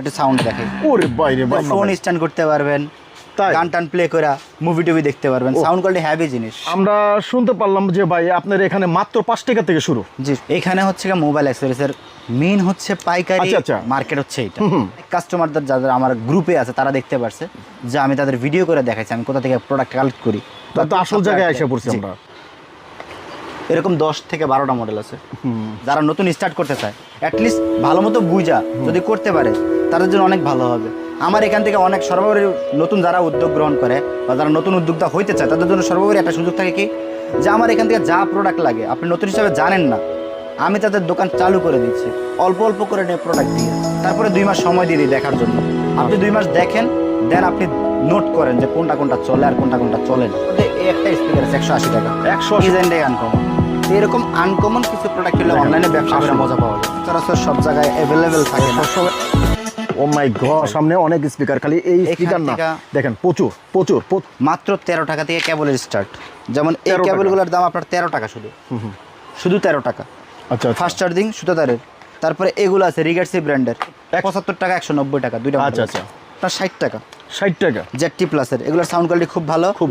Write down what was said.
একটা সাউন্ড দেখাই ওরে বাইরে ফোন স্ট্যান্ড করতে পারবেন? গান টান প্লে করা মুভি টুভি দেখতে পারবেন। সাউন্ড কোয়ালিটি হ্যাভি জিনিস। আমরা শুনতে পারলাম যে ভাই আপনার এখানে মাত্র পাঁচ টাকা থেকে শুরু। জি। এখানে হচ্ছে মোবাইল অ্যাক্সেসরিজের মেইন হচ্ছে পাইকারি আচ্ছা, আচ্ছা। মার্কেট হচ্ছে এইটা। কাস্টমারদের যাদের আমার গ্রুপে আছে তারা দেখতে পারছে যে আমি তাদের ভিডিও করে দেখাইছি আমি কোথা থেকে প্রোডাক্ট কালেক্ট করি। তো আসল জায়গায় এসে পড়ছি আমরা। এরকম দশ থেকে বারোটা মডেল আছে। যারা নতুন স্টার্ট করতে চায় অ্যাটলিস্ট ভালো মতো বুঝা যদি করতে পারে তাদের জন্য অনেক ভালো হবে। আমার এখান থেকে অনেক সর্বোপরি নতুন যারা উদ্যোগ গ্রহণ করে বা যারা নতুন উদ্যোক্তা হইতে চায় তাদের জন্য সর্বোপরি একটা সুযোগ থাকে কি? যে আমার এখান থেকে যা প্রোডাক্ট লাগে আপনি নতুন হিসাবে জানেন না আমি তাদের দোকান চালু করে দিচ্ছি। অল্প অল্প করে নিয়ে প্রোডাক্ট দিয়ে। তারপরে দুই মাস সময় দিয়ে দিই দেখার জন্য। আপনি দুই মাস দেখেন দেন আপনি নোট করেন যে কোনটা কোনটা চলে আর কোনটা কোনটা চলে না। এই একটা স্পিকার আছে একশো আশি টাকা। 180 ডিজাইনটাই আনকমন এরকম আনকমন কিছু প্রোডাক্ট হলে অনলাইনে ব্যবসা করে মজা পাওয়া যায়। সব জায়গায় অ্যাভেলেবেল থাকে না। ও মাই গড সামনে অনেক স্পিকার খালি এই স্পিকার না। দেখেন প্রচুর প্রচুর প্রচুর। মাত্র তেরো টাকা থেকে কেবলের স্টার্ট যেমন এই 13 টাকা। কেবলগুলোর দাম আপনার তেরো টাকা শুধু। শুধু তেরো টাকা। আচ্ছা আচ্ছা। ফাস্ট চার্জিং তারপরে এগুলো আছে রিগার্সি ব্র্যান্ডের পঁচাত্তর টাকা একশো নব্বই টাকা দুইটা আচ্ছা। আচ্ছা। আপনার ষাট টাকা। ষাট টাকা। জেড টি প্লাসের এগুলোর সাউন্ড কোয়ালিটি খুব ভালো। খুব